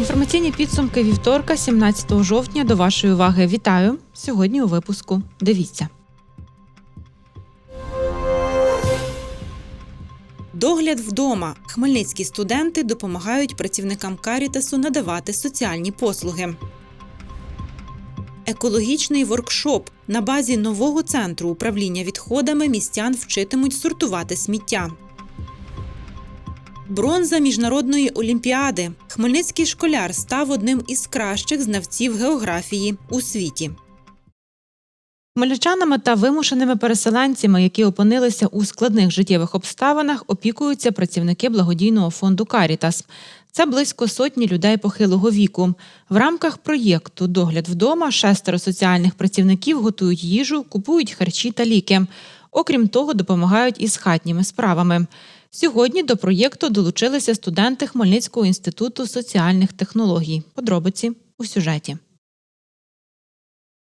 Інформаційні підсумки вівторка, 17 жовтня. До вашої уваги вітаю сьогодні. У випуску дивіться. Догляд вдома. Хмельницькі студенти допомагають працівникам Карітасу надавати соціальні послуги. Екологічний воркшоп на базі нового центру управління відходами містян вчитимуть сортувати сміття. Бронза міжнародної олімпіади. Хмельницький школяр став одним із кращих знавців географії у світі. Хмельничанами та вимушеними переселенцями, які опинилися у складних життєвих обставинах, опікуються працівники благодійного фонду Карітас. Це близько сотні людей похилого віку. В рамках проєкту Догляд вдома шестеро соціальних працівників готують їжу, купують харчі та ліки. Окрім того, допомагають із хатніми справами. Сьогодні до проєкту долучилися студенти Хмельницького інституту соціальних технологій. Подробиці у сюжеті.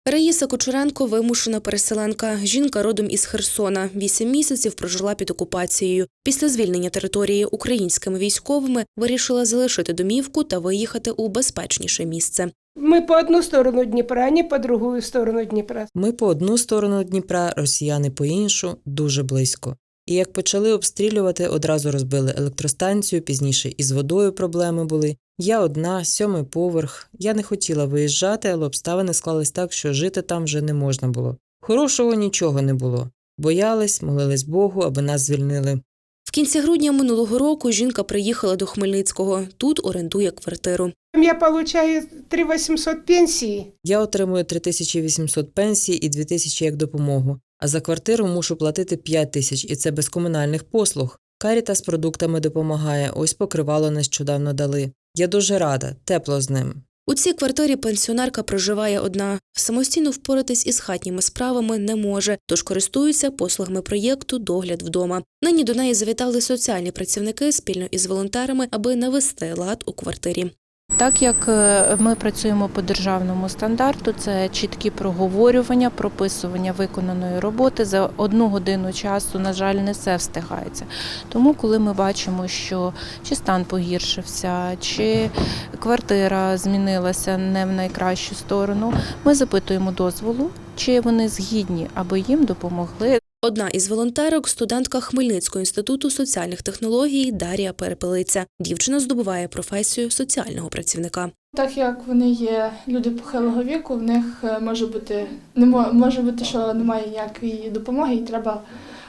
Раїса Кучеренко – вимушена переселенка. Жінка родом із Херсона. Вісім місяців прожила під окупацією. Після звільнення території українськими військовими вирішила залишити домівку та виїхати у безпечніше місце. Мы по одну сторону Днепра, а не по другую сторону Днепра. Ми по одну сторону Дніпра, росіяни по іншу, дуже близько. І як почали обстрілювати, одразу розбили електростанцію, пізніше із водою проблеми були. Я одна, сьомий поверх. Я не хотіла виїжджати, але обставини склались так, що жити там вже не можна було. Хорошого нічого не було. Боялись, молились Богу, аби нас звільнили. В кінці грудня минулого року жінка приїхала до Хмельницького. Тут орендує квартиру. Я получаю 3 800 пенсии. Я отримую 3800 пенсій і 2000 як допомогу, а за квартиру мушу платити 5 тисяч, і це без комунальних послуг. Каріта з продуктами допомагає, ось покривало нещодавно дали. Я дуже рада, тепло з ним. У цій квартирі пенсіонерка проживає одна. Самостійно впоратись із хатніми справами не може, тож користується послугами проєкту Догляд вдома. Нині до неї завітали соціальні працівники спільно із волонтерами, аби навести лад у квартирі. Так як е, ми працюємо по державному стандарту, це чіткі проговорювання, прописування виконаної роботи за одну годину часу, на жаль, не все встигається. Тому, коли ми бачимо, що чи стан погіршився, чи квартира змінилася не в найкращу сторону, ми запитуємо дозволу, чи вони згідні, аби їм допомогли. Одна із волонтерок студентка Хмельницького інституту соціальних технологій Дарія Перепелиця. Дівчина здобуває професію соціального працівника. Так як вони є люди похилого віку, в них е, може бути не може бути, що немає ніякої допомоги, і треба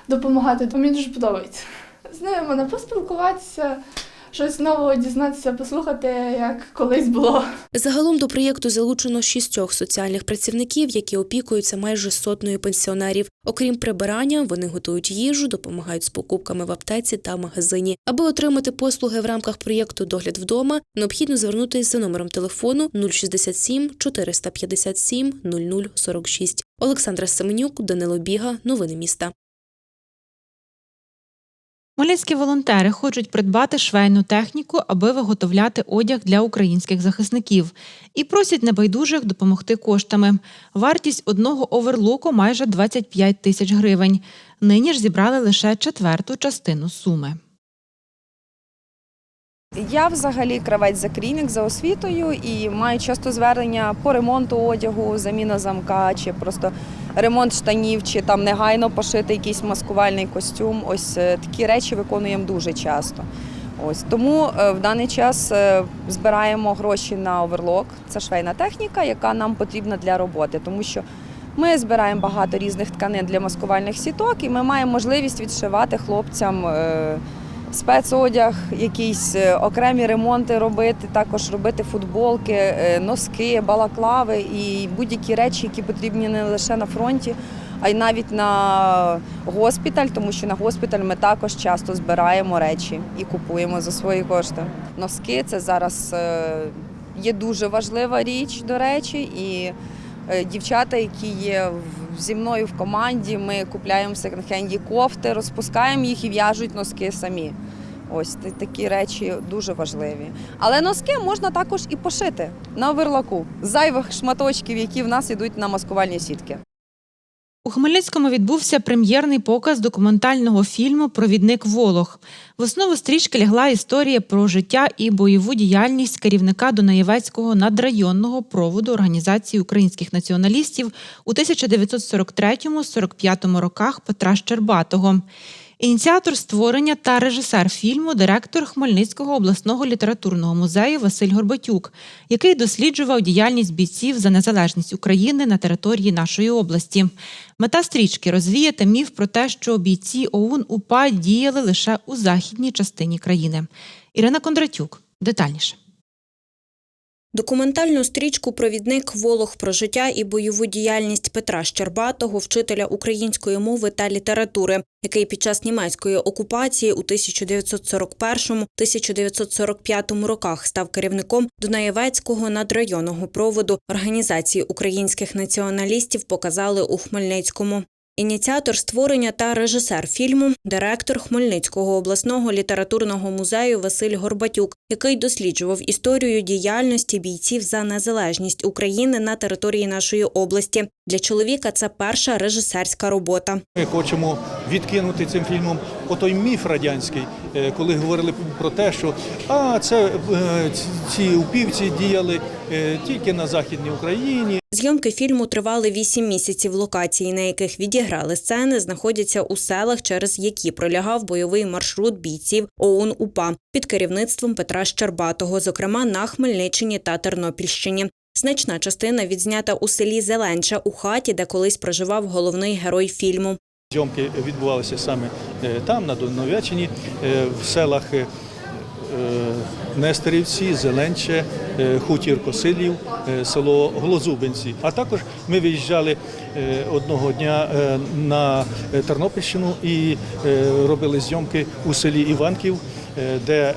допомагати. Мені дуже подобається. З ними можна поспілкуватися, щось нового дізнатися, послухати, як колись було. Загалом до проєкту залучено шістьох соціальних працівників, які опікуються майже сотнею пенсіонерів. Окрім прибирання, вони готують їжу, допомагають з покупками в аптеці та магазині. Аби отримати послуги в рамках проєкту Догляд вдома, необхідно звернутися за номером телефону 067 457 0046. Олександра Семенюк, Данило Біга. Новини міста. Хмельницькі волонтери хочуть придбати швейну техніку, аби виготовляти одяг для українських захисників, і просять небайдужих допомогти коштами. Вартість одного оверлоку майже 25 тисяч гривень. Нині ж зібрали лише четверту частину суми. Я взагалі кравець закрійник за освітою і маю часто звернення по ремонту одягу, заміна замка, чи просто ремонт штанів, чи там негайно пошити якийсь маскувальний костюм. Ось е, такі речі виконуємо дуже часто. Ось тому е, в даний час е, збираємо гроші на оверлок. Це швейна техніка, яка нам потрібна для роботи, тому що ми збираємо багато різних тканин для маскувальних сіток, і ми маємо можливість відшивати хлопцям. Спецодяг, якісь е, окремі ремонти робити, також робити футболки, е, носки, балаклави і будь-які речі, які потрібні не лише на фронті, а й навіть на госпіталь, тому що на госпіталь ми також часто збираємо речі і купуємо за свої кошти. Носки це зараз е, є дуже важлива річ, до речі, і дівчата, які є зі мною в команді, ми купляємо секонд-хенді кофти, розпускаємо їх і в'яжуть носки самі. Ось такі речі дуже важливі. Але носки можна також і пошити на оверлаку зайвих шматочків, які в нас йдуть на маскувальні сітки. У Хмельницькому відбувся прем'єрний показ документального фільму Провідник Волох. В основу стрічки лягла історія про життя і бойову діяльність керівника Дунаєвецького надрайонного проводу організації українських націоналістів у 1943-45 роках Петра Щербатого. Ініціатор створення та режисер фільму директор Хмельницького обласного літературного музею Василь Горбатюк, який досліджував діяльність бійців за незалежність України на території нашої області. Мета стрічки розвіяти міф про те, що бійці ОУН УПА діяли лише у західній частині країни. Ірина Кондратюк детальніше. Документальну стрічку Провідник Волох про життя і бойову діяльність Петра Щербатого, вчителя української мови та літератури, який під час німецької окупації у 1941-1945 роках став керівником Дунаєвецького надрайонного проводу Організації українських націоналістів, показали у Хмельницькому. Ініціатор створення та режисер фільму, директор Хмельницького обласного літературного музею Василь Горбатюк, який досліджував історію діяльності бійців за незалежність України на території нашої області. Для чоловіка це перша режисерська робота. Ми хочемо відкинути цим фільмом отой міф радянський, е, коли говорили про те, що а це е, ці- ці упівці діяли е, тільки на західній Україні. Зйомки фільму тривали вісім місяців. Локації, на яких відіграли сцени, знаходяться у селах, через які пролягав бойовий маршрут бійців ОУН УПА під керівництвом Петра Щербатого, зокрема на Хмельниччині та Тернопільщині. Значна частина відзнята у селі Зеленча у хаті, де колись проживав головний герой фільму. Зйомки відбувалися саме е, там, на Доновячині, е, в селах е, Нестерівці, Зеленче, Хутір Косилів, село Глозубинці. А також ми виїжджали одного дня на Тернопільщину і робили зйомки у селі Іванків, де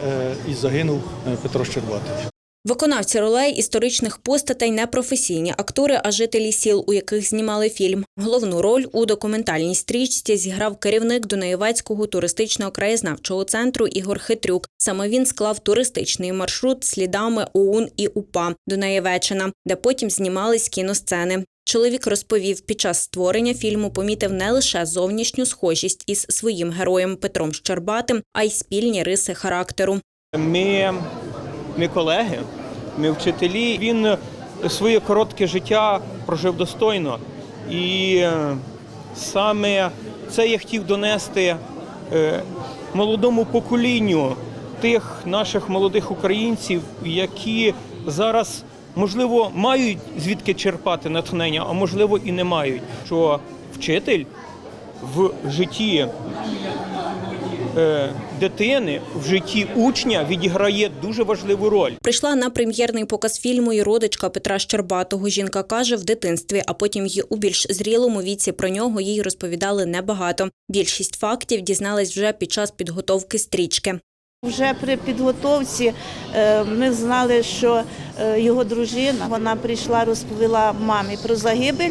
і загинув Петро Щербатий. Виконавці ролей історичних постатей не професійні актори, а жителі сіл, у яких знімали фільм. Головну роль у документальній стрічці зіграв керівник Дунаєвецького туристичного краєзнавчого центру Ігор Хитрюк. Саме він склав туристичний маршрут слідами ОУН і УПА Дунаєвеччина, де потім знімались кіносцени. Чоловік розповів, під час створення фільму помітив не лише зовнішню схожість із своїм героєм Петром Щербатим, а й спільні риси характеру. Ми, ми колеги, ми вчителі. Він своє коротке життя прожив достойно. І е, саме це я хотів донести е, молодому поколінню тих наших молодих українців, які зараз, можливо, мають звідки черпати натхнення, а можливо і не мають. Що вчитель в житті е, дитини в житті учня відіграє дуже важливу роль. Прийшла на прем'єрний показ фільму і родичка Петра Щербатого. Жінка каже, в дитинстві, а потім й у більш зрілому віці про нього їй розповідали небагато. Більшість фактів дізналась вже під час підготовки стрічки. Вже при підготовці е, ми знали, що е, його дружина вона прийшла, розповіла мамі про загибель,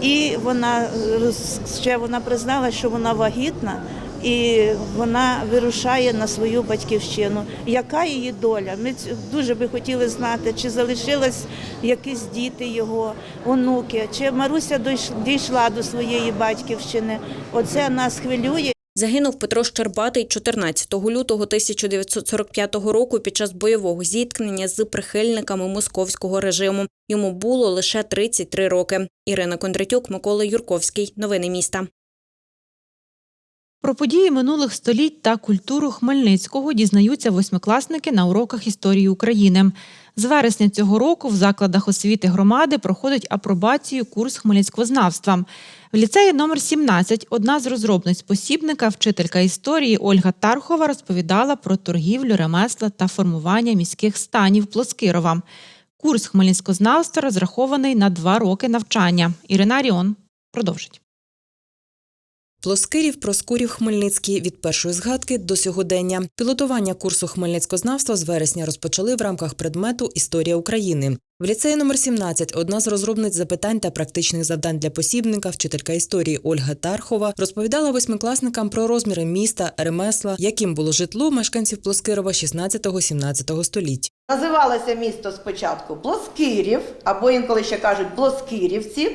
і вона е, ще вона признала, що вона вагітна. І вона вирушає на свою батьківщину. Яка її доля? Ми дуже би хотіли знати, чи залишились якісь діти його, онуки, чи Маруся дійш- дійшла до своєї батьківщини. Оце нас хвилює. Загинув Петро Щербатий 14 лютого 1945 року під час бойового зіткнення з прихильниками московського режиму. Йому було лише 33 роки. Ірина Кондратюк, Микола Юрковський. Новини міста. Про події минулих століть та культуру Хмельницького дізнаються восьмикласники на уроках історії України. З вересня цього року в закладах освіти громади проходить апробацію курс хмельницькознавства. В ліцеї номер 17 одна з розробниць посібника, вчителька історії Ольга Тархова розповідала про торгівлю, ремесла та формування міських станів Плоскирова. Курс хмельницькознавства розрахований на два роки навчання. Ірина Ріон продовжить. Плоскирів, Проскурів, Хмельницький від першої згадки до сьогодення. Пілотування курсу хмельницькознавства з вересня розпочали в рамках предмету Історія України. В ліцеї номер 17 одна з розробниць запитань та практичних завдань для посібника, вчителька історії Ольга Тархова, розповідала восьмикласникам про розміри міста, ремесла, яким було житло мешканців Плоскирова 16-17 століть. Називалося місто спочатку Плоскирів, або інколи ще кажуть Плоскирівці.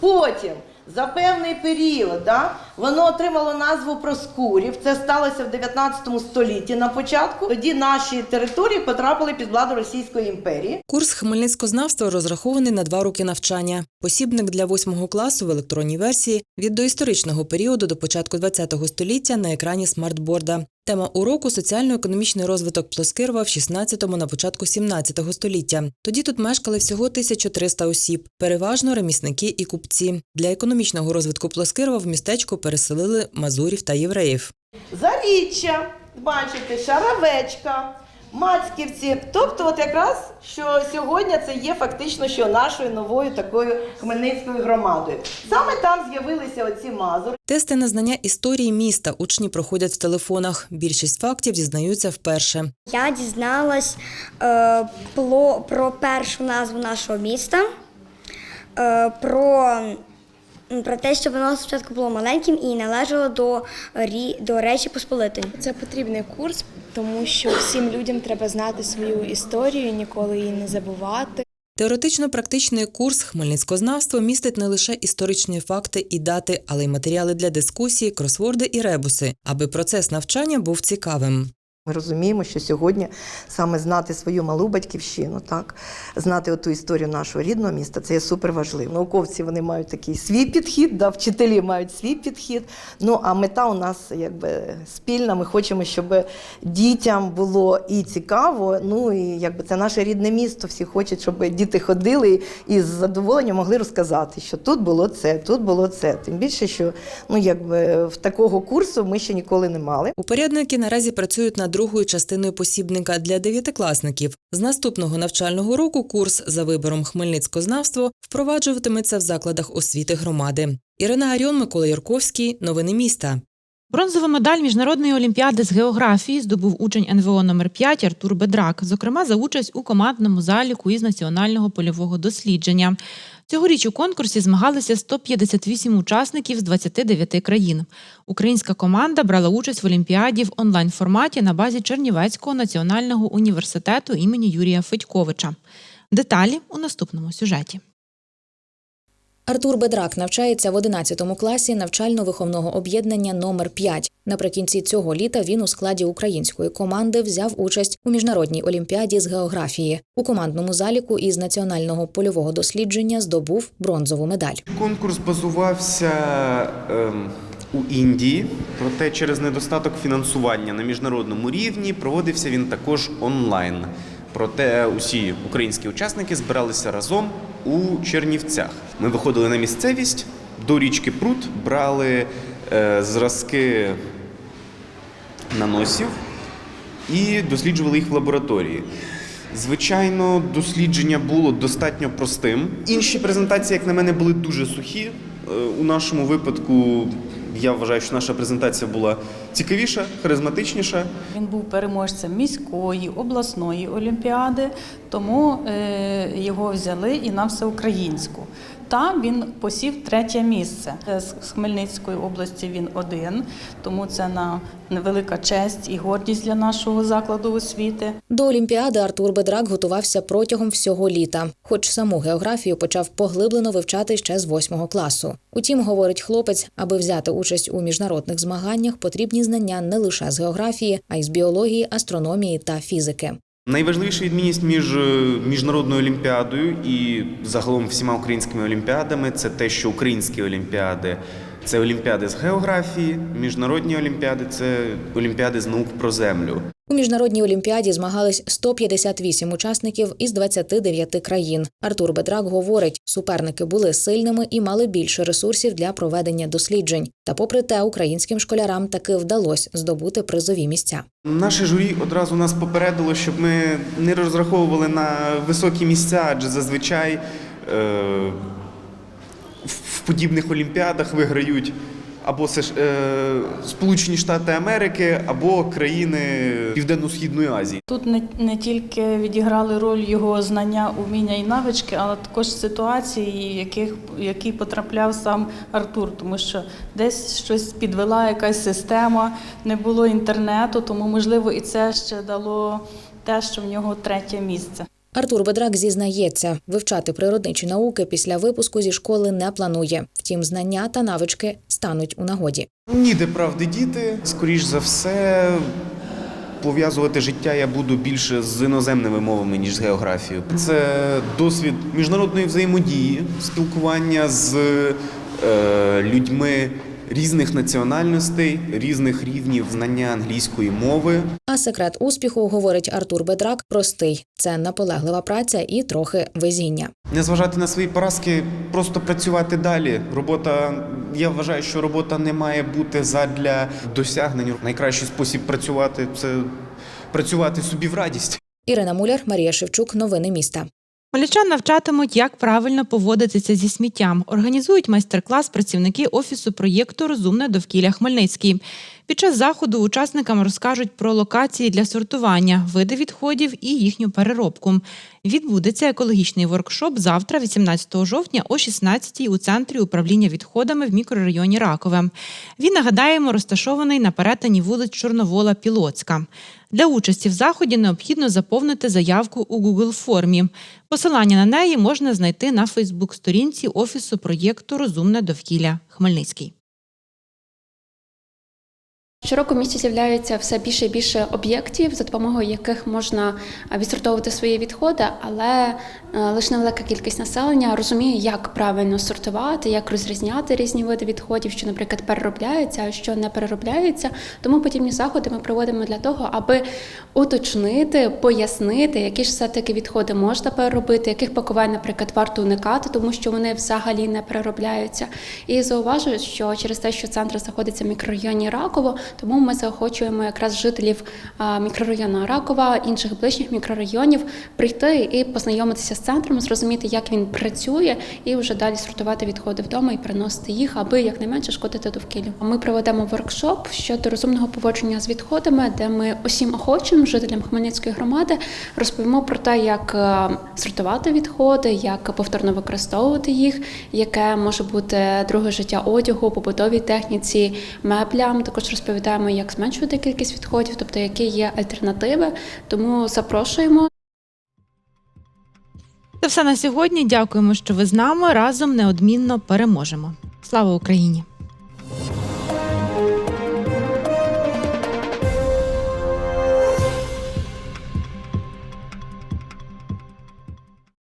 Потім за певний період да, воно отримало назву Проскурів. Це сталося в 19 столітті на початку. Тоді наші території потрапили під владу Російської імперії. Курс хмельницькознавства розрахований на два роки навчання. Посібник для восьмого класу в електронній версії від доісторичного періоду до початку ХХ століття на екрані смартборда. Тема уроку соціально-економічний розвиток Плоскирова в 16-му на початку 17 століття. Тоді тут мешкали всього 1300 осіб, переважно ремісники і купці. Для економічного розвитку Плоскирова в містечко переселили мазурів та євреїв. Заріччя, бачите, Шаравечка, Мацьківці. Тобто, от якраз що сьогодні це є фактично що нашою новою такою хмельницькою громадою. Саме там з'явилися оці мазури. Тести на знання історії міста учні проходять в телефонах. Більшість фактів дізнаються вперше. Я дізналась е, про, про першу назву нашого міста, е, про, про те, що воно спочатку було маленьким і належало до, Рі- до Речі Посполитої. Це потрібний курс, тому що всім людям треба знати свою історію, ніколи її не забувати. Теоретично-практичний курс хмельницькознавство містить не лише історичні факти і дати, але й матеріали для дискусії, кросворди і ребуси, аби процес навчання був цікавим. Ми розуміємо, що сьогодні саме знати свою малу батьківщину, так знати оту історію нашого рідного міста, це є супер важливо. Науковці вони мають такий свій підхід, да, вчителі мають свій підхід. Ну а мета у нас якби спільна. Ми хочемо, щоб дітям було і цікаво. Ну і якби це наше рідне місто. Всі хочуть, щоб діти ходили і з задоволенням могли розказати, що тут було це, тут було це. Тим більше, що ну якби в такого курсу ми ще ніколи не мали. Упорядники наразі працюють над другою частиною посібника для дев'ятикласників. З наступного навчального року курс за вибором хмельницькознавство впроваджуватиметься в закладах освіти громади. Ірина Аріон, Микола Ярковський. Новини міста. Бронзову медаль міжнародної олімпіади з географії здобув учень НВО номер 5 Артур Бедрак, зокрема за участь у командному заліку із національного польового дослідження. Цьогоріч у конкурсі змагалися 158 учасників з 29 країн. Українська команда брала участь в олімпіаді в онлайн форматі на базі Чернівецького національного університету імені Юрія Федьковича. Деталі у наступному сюжеті. Артур Бедрак навчається в 11 класі навчально-виховного об'єднання номер 5 Наприкінці цього літа він у складі української команди взяв участь у міжнародній олімпіаді з географії. У командному заліку із національного польового дослідження здобув бронзову медаль. Конкурс базувався ем, у Індії, проте через недостаток фінансування на міжнародному рівні проводився він також онлайн. Проте усі українські учасники збиралися разом у Чернівцях. Ми виходили на місцевість до річки Прут, брали е, зразки наносів і досліджували їх в лабораторії. Звичайно, дослідження було достатньо простим. Інші презентації, як на мене, були дуже сухі. Е, У нашому випадку я вважаю, що наша презентація була цікавіша, харизматичніша. Він був переможцем міської, обласної олімпіади, тому е, його взяли і на всеукраїнську. Там він посів третє місце. Е, З Хмельницької області він один, тому це на невелика честь і гордість для нашого закладу освіти. До Олімпіади Артур Бедрак готувався протягом всього літа, хоч саму географію почав поглиблено вивчати ще з восьмого класу. Утім, говорить хлопець, аби взяти участь у міжнародних змаганнях, потрібні знання не лише з географії, а й з біології, астрономії та фізики. Найважливіша відмінність між е, міжнародною олімпіадою і загалом всіма українськими олімпіадами це те, що українські олімпіади це олімпіади з географії, міжнародні олімпіади це олімпіади з наук про землю. У міжнародній олімпіаді змагались 158 учасників із 29 країн. Артур Бедрак говорить, суперники були сильними і мали більше ресурсів для проведення досліджень. Та, попри те, українським школярам таки вдалося здобути призові місця. Наше журі одразу нас попередило, щоб ми не розраховували на високі місця, адже зазвичай е, в- в подібних олімпіадах виграють або е, Сполучені Штати Америки, або країни Південно-Східної Азії. Тут не, не тільки відіграли роль його знання, уміння і навички, але також ситуації, яких які потрапляв сам Артур, тому що десь щось підвела якась система, не було інтернету, тому можливо і це ще дало те, що в нього третє місце. Артур Бедрак зізнається, вивчати природничі науки після випуску зі школи не планує. Втім, знання та навички стануть у нагоді. Ніде правди діти. Скоріш за все, пов'язувати життя я буду більше з іноземними мовами, ніж з географією. Це досвід міжнародної взаємодії, спілкування з е, людьми різних національностей, різних рівнів знання англійської мови. А секрет успіху, говорить Артур Бедрак, простий: це наполеглива праця і трохи везіння. Не зважати на свої поразки, просто працювати далі. Робота, я вважаю, що робота не має бути задля досягнень. Найкращий спосіб працювати це працювати собі в радість. Ірина Муляр, Марія Шевчук. Новини міста. Хмельничан навчатимуть, як правильно поводитися зі сміттям. Організують майстер-клас працівники офісу проєкту Розумне довкілля Хмельницький. Під час заходу учасникам розкажуть про локації для сортування, види відходів і їхню переробку. Відбудеться екологічний воркшоп завтра, 18 жовтня, о 16-й у центрі управління відходами в мікрорайоні Ракове. Він нагадаємо розташований на перетині вулиць Чорновола Пілоцька. Для участі в заході необхідно заповнити заявку у Google формі. Посилання на неї можна знайти на Фейсбук-сторінці офісу проєкту Розумне довкілля Хмельницький. Щороку в місті з'являється все більше і більше об'єктів, за допомогою яких можна відсортовувати свої відходи, але е, лише невелика кількість населення розуміє, як правильно сортувати, як розрізняти різні види відходів, що, наприклад, переробляються, а що не переробляються. Тому подібні заходи ми проводимо для того, аби уточнити, пояснити, які ж все-таки відходи можна переробити, яких пакувань, наприклад, варто уникати, тому що вони взагалі не переробляються. І зауважую, що через те, що центр знаходиться в мікрорайоні Раково, тому ми заохочуємо якраз жителів мікрорайону Ракова, інших ближніх мікрорайонів прийти і познайомитися з центром, зрозуміти, як він працює, і вже далі сортувати відходи вдома і приносити їх, аби якнайменше шкодити довкіллю. Ми проведемо воркшоп щодо розумного поводження з відходами, де ми усім охочим жителям Хмельницької громади розповімо про те, як е, сортувати відходи, як повторно використовувати їх, яке може бути друге життя одягу, побутовій техніці, меблям. Також розповідаємо, як зменшувати кількість відходів, тобто які є альтернативи. Тому запрошуємо. Це все на сьогодні. Дякуємо, що ви з нами. Разом неодмінно переможемо. Слава Україні!